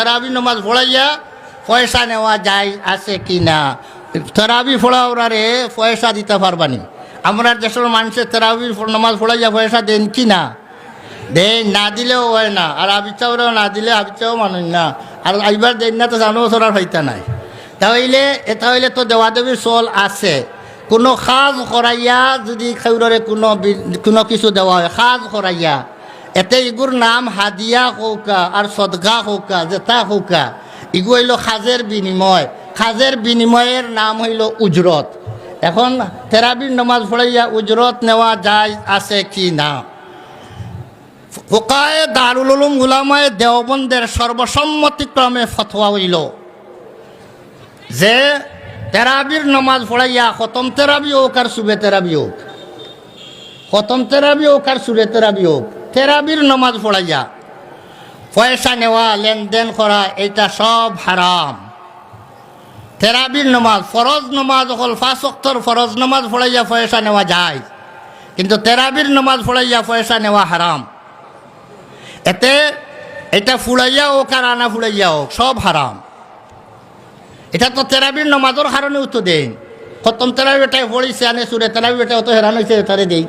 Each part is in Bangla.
তারাবি নমাজ পড়াইয়া পয়সা নেওয়া যায় আছে কি না তারাবি ফোড়া পয়সা দিতে পারবানি আমরা দেশের মানুষের তারাবি নমাজ পড়াইয়া পয়সা দেন কি না দেন না দিলেও হয় না আর আবিচাওরাও না দিলে আবিচাও মানুষ না আর এইবার দেন না তো জানো আর হইতা নাই তাহলে এটা হইলে তো দেওয়া দেবীর চল আছে কোনো সাজ করাইয়া যদি খেউররে কোনো কোনো কিছু দেওয়া হয় সাজ করাইয়া এতে ইগুর নাম হাদিয়া কৌকা আর সদগা কৌকা জেতা কৌকা। ইগু হইল সাজের বিনিময়। সাজের বিনিময়ের নাম হইল উজরত এখন থেরাবির নমাজ পড়াইয়া উজরত নেওয়া যায় আছে কি না? ফোকায় দারুল উলুম উলামায় দেওবন্দের সর্বসম্মতিক্রমে ফতোয়া হইল। যে তেরাবির নমাজ পড়াইয়া খতম তেরাবি হোক আর সুবে তেরাবি হোক খতম তেরাবি হোক আর সুরে তেরাবি হোক তেরাবির নমাজ পড়াইয়া, পয়সা নেওয়া, লেনদেন করা, এটা সব হারাম। তেরাবির নমাজ, ফরজ নমাজ হল ফাঁস অক্তর ফরজ নমাজ পড়াইয়া পয়সা নেওয়া যায়, কিন্তু তেরাবির নমাজ পড়াইয়া পয়সা নেওয়া হারাম। এতে এটা ফুড়াইয়া হোক আর আনা ফুড়াইয়া হোক, সব হারাম। এটা তো তেরাবির নমাজের কারণেও তো দেন খতম তেরাবি এটাই পড়িছে, আনে সুরে তেরাবি এটা অত হেরান হয়েছে তারে দেই।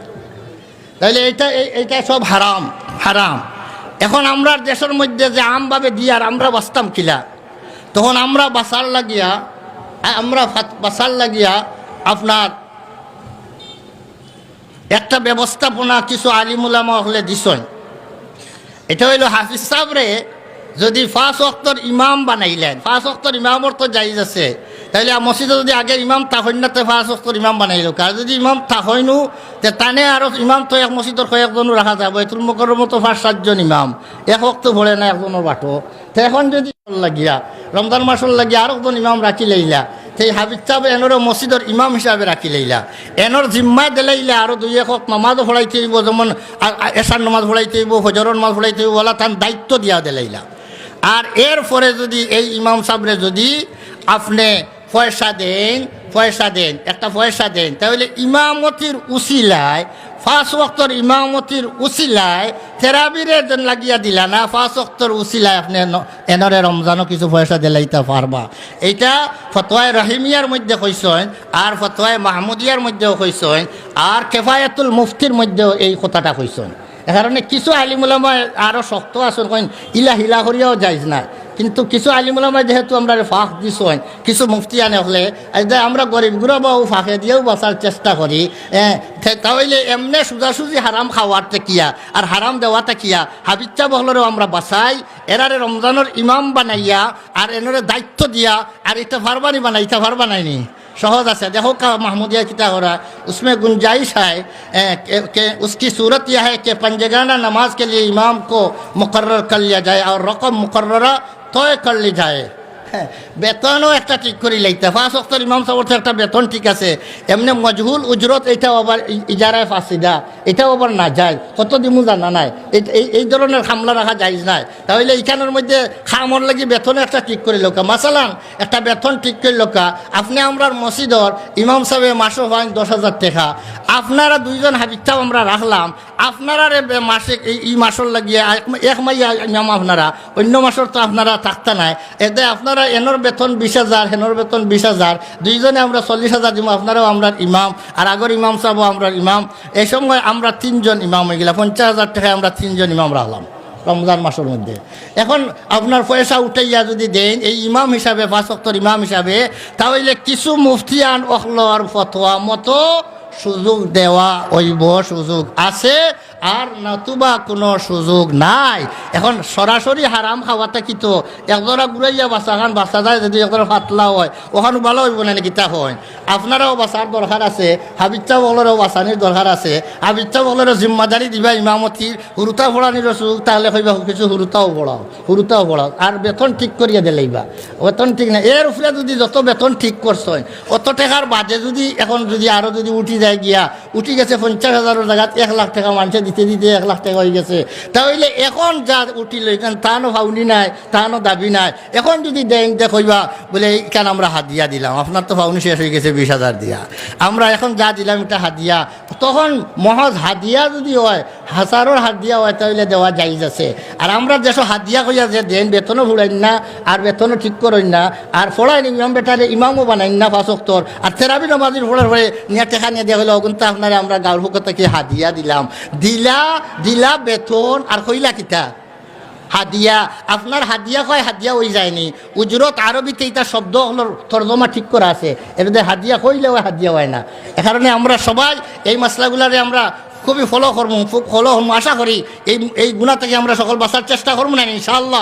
তাহলে এইটা, এই- এইটা সব হারাম হারাম। এখন আমরা দেশের মধ্যে যে আমভাবে দিয়ে আর আমরা বাঁচতাম কিলা, তখন আমরা বাসার লাগিয়া, আমরা বাসার লাগিয়া আপনার একটা ব্যবস্থাপনা কিছু আলিমুলামা হলে দিছয় এটা হইল হাফিজ সাহরে যদি ফাঁস অক্তর ইমাম বানাইলেন ফাঁস অক্তর ইমামর তো জাইজ আছে তাহলে মসজিদে যদি আগে ইমাম তাহইনাতে ফাঁস অক্তর ইমাম বানাইল আর যদি ইমাম তাহইনু তে টানে আর ইমাম তো এক মসজিদর কয়েকজনও রাখা যাব, এতুল মকরের মতো ফাঁস সাতজন ইমাম। এক অক্ত ভরে না একজনের বাটো। তো এখন যদি লাগিয়া রমজান মাসর লাগিয়া আর একজন ইমাম রাখি লইলা সেই হাবিজ সাহেব এনর মসজিদর ইমাম হিসাবে রাখি লইলা। এনর জিম্মা দিলাইলা, আরও দুই একক নামাজও ফড়াইতে হইব যেমন এশার নামাজ ফড়াইতে হইব হজরর নামাজ ফড়াইতে হইব বলা তার দায়িত্ব দিয়া দিলাইলা। আর এর পরে যদি এই ইমাম সাহেবরে যদি আপনি পয়সা দেন পয়সা দেন, একটা পয়সা দেন। তাহলে ইমামতির উসিলায় ফাঁস ওক্তর ইমামতির উসিলায় যেন লাগিয়া দিলা না ফাঁস ওক্তর উসিলায় আপনি এনরে রমজানও কিছু পয়সা দিলাইতে পারবা। এইটা ফতোয়ায় রহিমিয়ার মধ্যে কইসেন আর ফতোয়ায় মাহমুদিয়ার মধ্যেও কইসেন আর কেফায়াতুল মুফতির মধ্যেও এই কথাটা কইসেন এ কারণে কিছু আলিমুলামা আরও শক্ত আসন কইন ইলা হিলা করিয়াও যাইজ না। কিন্তু কিছু আলিমুলামা যেহেতু আমরা ফাঁক দিছই কিছু মুফতি আনে হলে এই যে আমরা গরিব গুড়াবাও ফাঁকে দিয়েও বাঁচার চেষ্টা করি এ, তে- তাহলে এমনি সোজাসুজি হারাম খাওয়ারতে কিয়া আর হারাম দেওয়াতে কিয়া হাবিচ্চা বহলেরও আমরা বাঁচাই এরারে রমজানের ইমাম বানাইয়া আর এনরে দায়িত্ব দিয়া আর এটা ভারবানি বানাই এটা ভার বানাইনি सहज আছে देखो का महमूदिया किता हो रहा है उसमें गुंजाइश है ए, कि, कि उसकी सूरत यह है कि पंजगाना नमाज के लिए इमाम को मुकर्र कर लिया जाए और रकम मुकर्रा তয় করলি যায় হ্যাঁ। বেতনও একটা ঠিক করি লাইতে। ফাঁস অক্তর ইমাম তো একটা বেতন ঠিক আছে। এমনি মজহুল উজরত এটাও আবার ইজারায় ফাঁসিদা। এটাও আবার না যায়। কত দিমু জানা নাই। এই এই ধরনের হামলা রাখা যায় নাই। তাহলে এখানের মধ্যে খামর লাগি বেতন একটা ঠিক করি লোকা। মাসালান একটা বেতন ঠিক করি লোকা। আপনি আমরা মসজিদর ইমাম সাহেব মাসও পান দশ হাজার টাকা। আপনারা দুইজন হাবিবটাও আমরা রাখলাম। আপনারা মাসে এই মাসর লাগিয়ে এক- মাইয়া ইমাম আপনারা, অন্য মাসর তো আপনারা থাকতে নাই। এতে আপনারা এনর বেতন বিশ হাজার, হেনর বেতন বিশ হাজার, দুইজনে আমরা চল্লিশ হাজার দিব আপনারাও আমরা ইমাম, আর আগর ইমাম সাহেব আমরা ইমাম। এই সময় আমরা তিনজন ইমাম হয়ে গেলাম, পঞ্চাশ হাজার টাকায় আমরা তিনজন ইমাম রাখলাম রমজান মাসের মধ্যে। এখন আপনার পয়সা উঠাইয়া যদি দেন, এই ইমাম হিসাবে অক্টর ইমাম হিসাবে, তাহলে কিছু মুফতিয়ান অখলর ফতোয়া মতো সুযোগ দেওয়া ওইব সুযোগ আছে আর নতুবা কোনো সুযোগ নাই। এখন সরাসরি হারাম খাওয়াটা কি তো? একজোড়া ঘুরাইয়া বাচ্চা খান, বাচ্চা যায় যদি একজোড়া পাতলা হয়, ওখানে ভালো হইব না কিতা হয়? আপনারাও বাঁচার দরকার আছে হাবিচ্চা বগলেরও বাঁচানির দরকার আছে। হাবিচ্চা বগলেরও জিম্মাদারি দিবা ইমামতির হুরুতা ফোড়ানির সুযোগ, তাহলে কইবা কিছু হুরুতাও পড়াও হুরুতাও পড়াও আর বেতন ঠিক করিয়া দিলেইবা বেতন ঠিক না এর উপরে যদি যত বেতন ঠিক করছেন অত টাকার বাদে যদি এখন যদি আরও যদি উঠি যায় গিয়া, উঠি গেছে পঞ্চাশ হাজারের জায়গাত এক লাখ টাকা মানুষে দিতে দিতে এক লাখ টাকা হয়ে গেছে। তাহলে এখন যা উঠিল, এখান তাহানো ফাউনি নাই তাহানো দাবি নাই। এখন যদি দেন দেখইবা বলে এইখান আমরা হাদিয়া দিলাম? আপনার তো ফাউনি শেষ হয়ে গেছে বিশ হাজার দিয়া। আমরা এখন যা দিলাম, এটা হাদিয়া। তখন মহজ হাদিয়া যদি হয় হাজারোর হাদিয়া হয়, তাহলে দেওয়া যাইজ আছে। আর আমরা যেসব হাদিয়া কইয়া যে দেন, বেতনও ফুড়াইন না, আর বেতনও ঠিক করেন না, আর ফড়াই ইমাম বেটারে ইমামও বানাইন না ফাঁসক্তর আর থেরাপি নমাজির ফোড়ার পরে নিয়ে টেকা নিয়ে দেওয়া হলো অগুনটা আপনারা আমরা গাঁর থেকে হাদিয়া দিলাম। দিলা দিলা বেতন আর কইলা কিতা? হাদিয়া। আপনার হাদিয়া কয় হাদিয়া হয়ে যায়নি। উজরত আরবিতে এটা শব্দ হলো তর্জমা ঠিক করা আছে। এটাতে হাদিয়া কইলেও হাদিয়া হয় না। এ কারণে আমরা সবাই এই মশলাগুলারে আমরা খুবই ফলো করব খুব ফলো করব আশা করি এই এই গুণা থেকে আমরা সকল বাঁচার চেষ্টা করব না, ইনশাআল্লাহ।